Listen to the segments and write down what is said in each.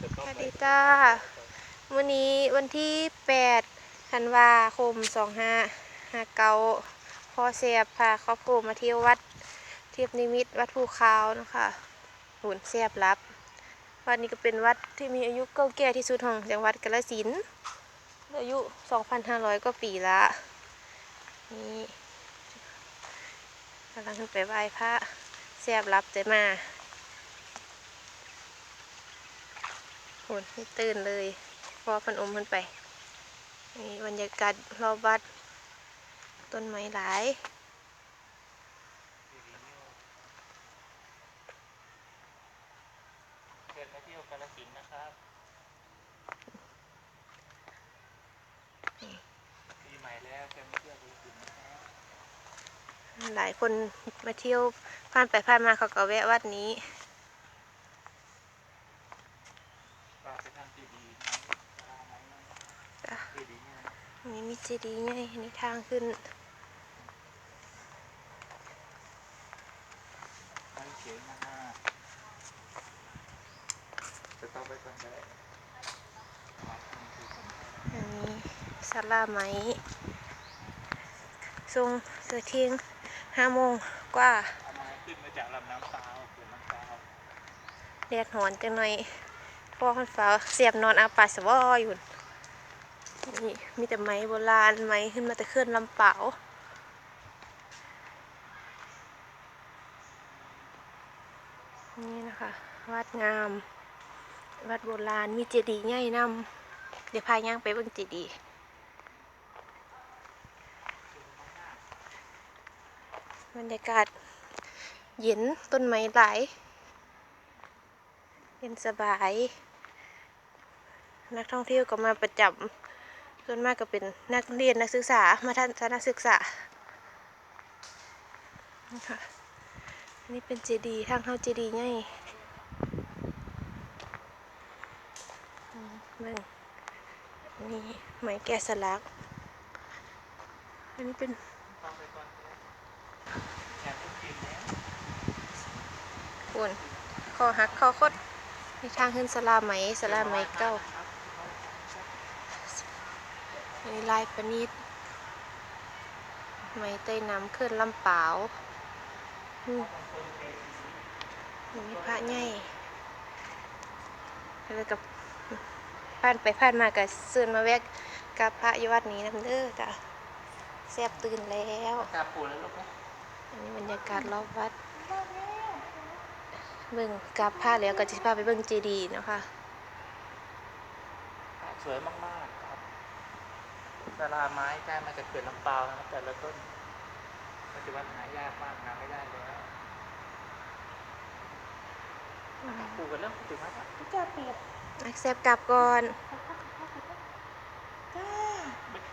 สวัสดีจ้าวันนี้วันที่8ธันวาคม2559พ่อเสียบพาครอบครัวมาเที่ยววัดเทียบนิมิตวัดภูคานะคะหุ่นเสียบรับวัดนี้ก็เป็นวัดที่มีอายุเก่าแก่ที่สุดของจังหวัดกาฬสินธุ์อายุ 2,500 กว่าปีละนี่กำลังขึ้นไปไหว้พระเสียบรับจะมา โหนไม่ตื่นเลยเพราะว่าเพันอมมันไปนี่บรรยากาศรอบวัด ต้นไม้หลายเชิญมาเที่ยวกาฬสินธุ์นะครับปีใหม่แล้วเชิญมาเที่ยวกาฬสินธุ์นะครับหลายคนมาเที่ยวผ่านไปผ่านมาเขาก็แวะวัดนี้ ฝากไปทางเจดีย์นะไหมนะ จ้ะ เจดีย์เนี่ย นี่ มีเจดีย์ไงนี่ทางขึ้นไม่เขียนมาจะต้องไปก่อนได้อันนี้ศาลาไหมทรงเสือเที่ยงห้าโมงกว่าเอามาขึ้นมาจากลำน้ำซาวเขื่อนน้ำซาวแดดหอนจังหน่อยพ่อคนฟ้าเสียบนอนอาปาสวออยู่ นี่มีแต่ไม้โบราณไม้ขึ้นมาแต่เคลื่อนลำเปล่านี่นะคะวัดงาม วัดโบราณมีเจดีย์ใหญ่นำเดี๋ยวพาย่างไปบิ่งเจดีย์บรรยากาศเย็นต้นไม้หลายเย็นสบาย นักท่องเที่ยวก็มาประจำ ส่วนมากก็เป็นนักเรียนนักศึกษามาทัศนศึกษานะคะอันนี้เป็นเจดีย์ทางเข้าเจดีย์ไงเบิ่งนนี่ไม้แกะสลัก อันนี้เป็นต้องไปก่อนก็ได้อยากจะกินแล้วนคอหักคอคดมีทางขึ้นสลาไหมสลาไหมเก้า อันนี้ลายประณีตไม้เต้ยน้ำขึ้นลำเปล่าอืมมีพระใหญ่แล้วกับผ่านไปผ่านมากับเสื่อนมาแวกกับพระอยวัดนี้นะเด้อจ้ะแซบตื่นแล้วกราบปู่แล้วลูกนะอันนี้บรรยากาศรอบวัด เบิ่งกับพระแล้วก็จะพาไปเบิ่งเจดีย์เนาะคะ สวยมาก ๆครับดาราไม้ได้มาจากเขื่อนลำเปาวนะครับแต่ละต้นปัจจุบันหายากมากหาไม่ได้แล้วปลูกกันเริ่มถึงแล้วจ้าปลูกอักเซปกลับก่อน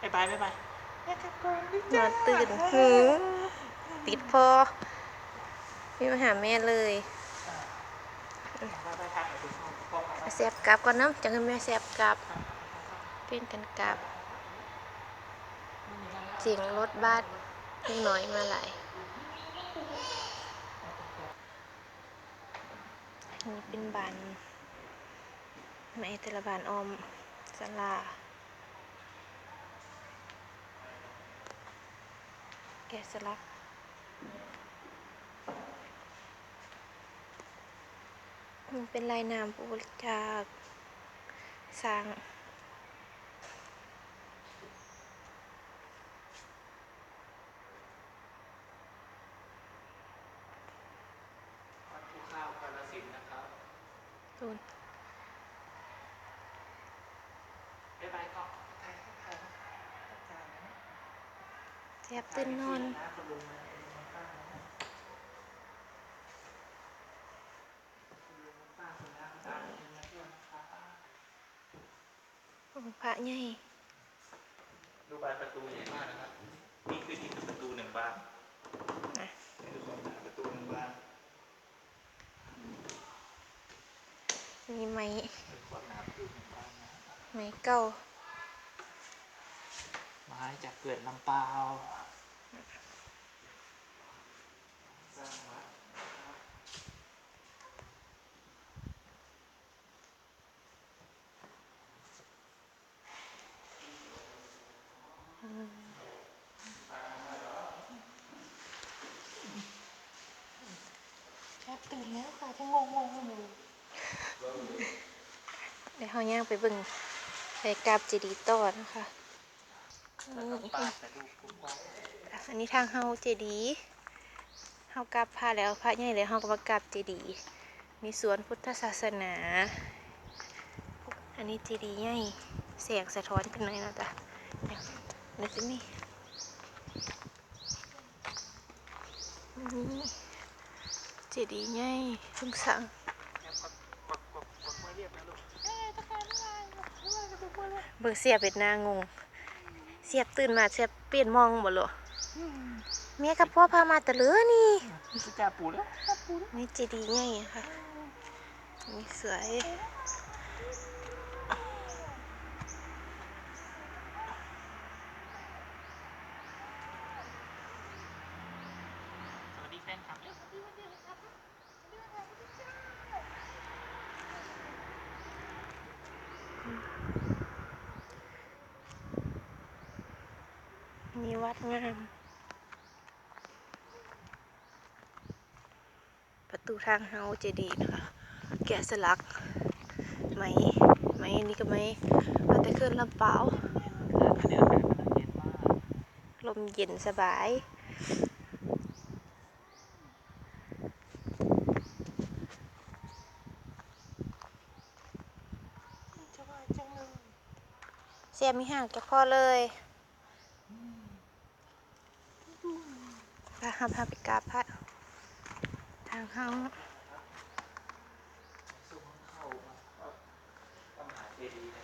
ไอ้บายไม่บายนอนตื่นหือติดพอมีมาหาแม่เลยบายบายทางไหนถึงพ่อมาอักเซปกลับก่อนเน้ำจังให้แม่แซบกลับ เป็นกันกลับเสียงรถบัสนิดหน่อยมาหลายอันนี้เป็นบานไม้แต่ละบานออมสลาแกะสลักมันเป็นลายน้ำปูบริจาคสร้าง วัดภูข้าวกาลสินธุ์นะครับ ตูน บายบายก็ถ่ายถ่ายถ่ายนะ แซบตื่นนอน นะคุณลุงนะคุณลุงป้านะคุณลุงป้าคุณน้าคุณตาคุณมาเที่ยว นะครับองค์พระใหญ่ดูบานประตูใหญ่มากนะครับ นี่คือนี่คือประตูหนึ่งบานนะนี่คือความหนาประตูหนึ่งบาน มีไม้คือความหนาประตูหนึ่งบานนะไม้เก่า ไม้จากเกลือนลำปาวสร้างวัดนะครับ แล้วค่ะจะงงงๆอยู่เดี๋ยวเฮาย่างไปเบิ่งไปกราบเจดีย์ต่อนะคะแล้วก็ปาดแต่ดูปุ๊บว่าอันนี้ทางเฮาเจดีย์เฮากราบพระแล้วพระใหญ่แล้วเฮาก็มากราบเจดีย์มีสวนพุทธศาสนา อันนี้เจดีย์ใหญ่แสงสะท้อนขึ้นหน่อยนะจ้ะเดี๋ยวนี่จะมีนี่ จดีย์ใหญ่เพิ่งสร้างแค่กดกดกดกดมือเรียบนะลูกเอ๊ะตะการไม่ได้ไม่ได้กระตุกมือเลยเบิ่งเสียบเป็นหน้างง เสียบตื่นมาเสียบเปลี่ยนมองหมดเลยแม่กับพ่อพามาแต่เหลือนี่จะจ่าปูแล้วจ่าปูแล้วนี่เจดีย์ใหญ่อะค่ะนี่สวย สวัสดีแฟนคลับเร็วสวัสดีสวัสดีครับ มี วัดงาม ประตูทางเฮาเจดีย์นะคะ แกะสลักไหมไหมนี่ก็ไหมเอาแต่ขึ้นลำเปล่าลมเย็นสบายเลยเสียมีห่างจากพ่อเลย ระหับพาไปกราบพระทางเฮาซุ้มเข้ามาต้องหาเจดีย์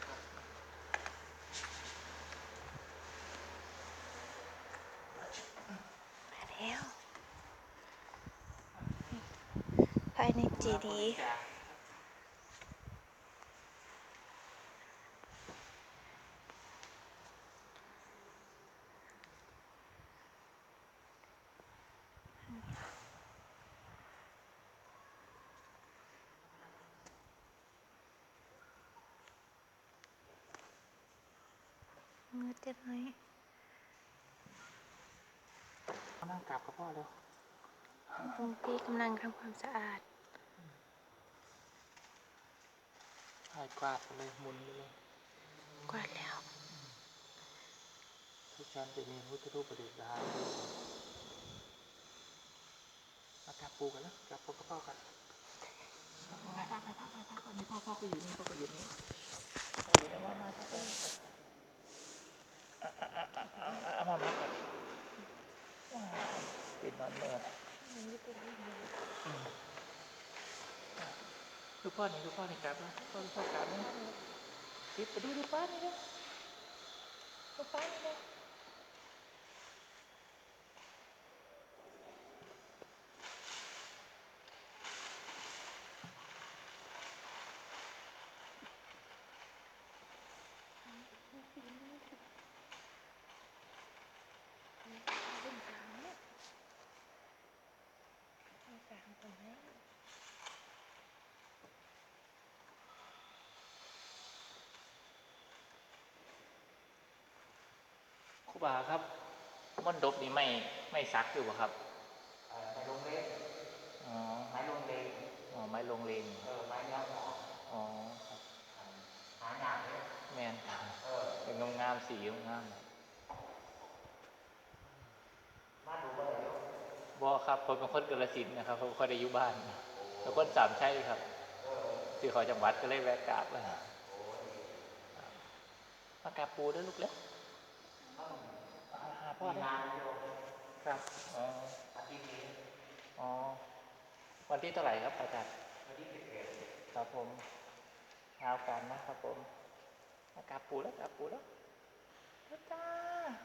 มาแล้วภายในเจดีย์จากมืดจังเลยมานั่งกราบกับพ่อแล้วหลวงพี่กำลังทำความสะอาดใช่กวาดไปเลยหมุนไปเลยกวาดแล้ว ทุกชั้นจะมีพุทธรูปประดิษฐานอยู่มากราบปูกันนะกราบปูกับพ่อกันไปพ่อไปพ่อไปพ่อก่อนนี่พ่อพ่อก็อยู่นี่พ่อก็อยู่นี่พ่ออยู่นี่มามาพ่อไปอะอะอะอะอะอะมามาก่อนว้าวปิดนอนเมื่ออืมดู พ่อนี่ดูพ่อนี่กลับนะพ่อพ่อกลับนะปิดไปดูดูป้านี่นะดูป้านี่นะ บาครับม่อนดบนี่ไม่ไม่ซักอยู่ป่ะครับไม้ลงเลงอ๋อไม้ลงเลงอ๋อไม้ลงเลงเออไม้ยาวอ๋อครับหางามเลยแมนเออเป็นงามงามๆสีงามบ้านดูบ้านไหนบ่ครับผมเป็นคนกระสินธุ์นะครับผมคนอายุบ้านแล้วคนสามชัยครับที่เขอจังหวัดก็เลยแวะกราบเลยมากราบปูด้วยลูกเล็กหา พ่อได้ครับอาทิตย์นี้อ๋อวันที่เท่าไหร่ครับอาจารย์วันที่สิบเอ็ดครับผมเช้ากันนะครับผมอากาศปูแล้วอากาศปูแล้วอาจารย์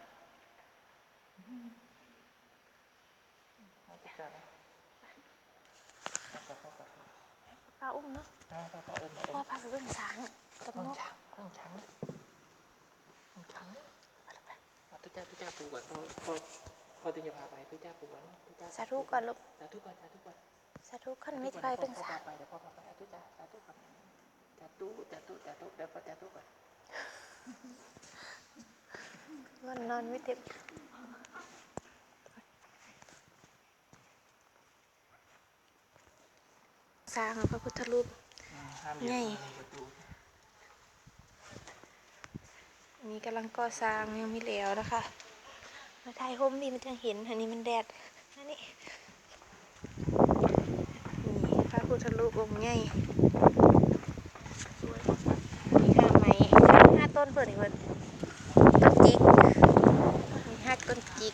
อาจารย์อาจารย์พ่อป้าอุ้มเนาะพ่อพ่ออุ้มพ่อพาไปเบิ่องช้างกับต้นกช้างต้องช้าง จ้าตุ้จ้าปูก่อนพอพอพอตุ้จะพาไปตุ้จ้าปูก่อนตุ้จ้าสาธุก่อนลูกสาธุก่อนสาธุก่อนสาธุขั้นไม่ไปเบิ่งช้าไปเดี๋ยวพ่อพาไปสาธุจ้าสาธุก่อนสาธุสาธุสาธุเดี๋ยวพ่อสาธุก่อนมันนอนไม่เต็มสร้างพระพุทธรูปไง นี้กำลังก่อสร้างยังไม่แล้วนะคะมาถ่ายโฮมดีมันจะเห็นอันนี้มันแดดอันนี้นี่พระพุทธรูปองค์ใหญ่มีข้างไมห้าต้นเปิดอีกวันต้นจิกมีห้าต้นจิก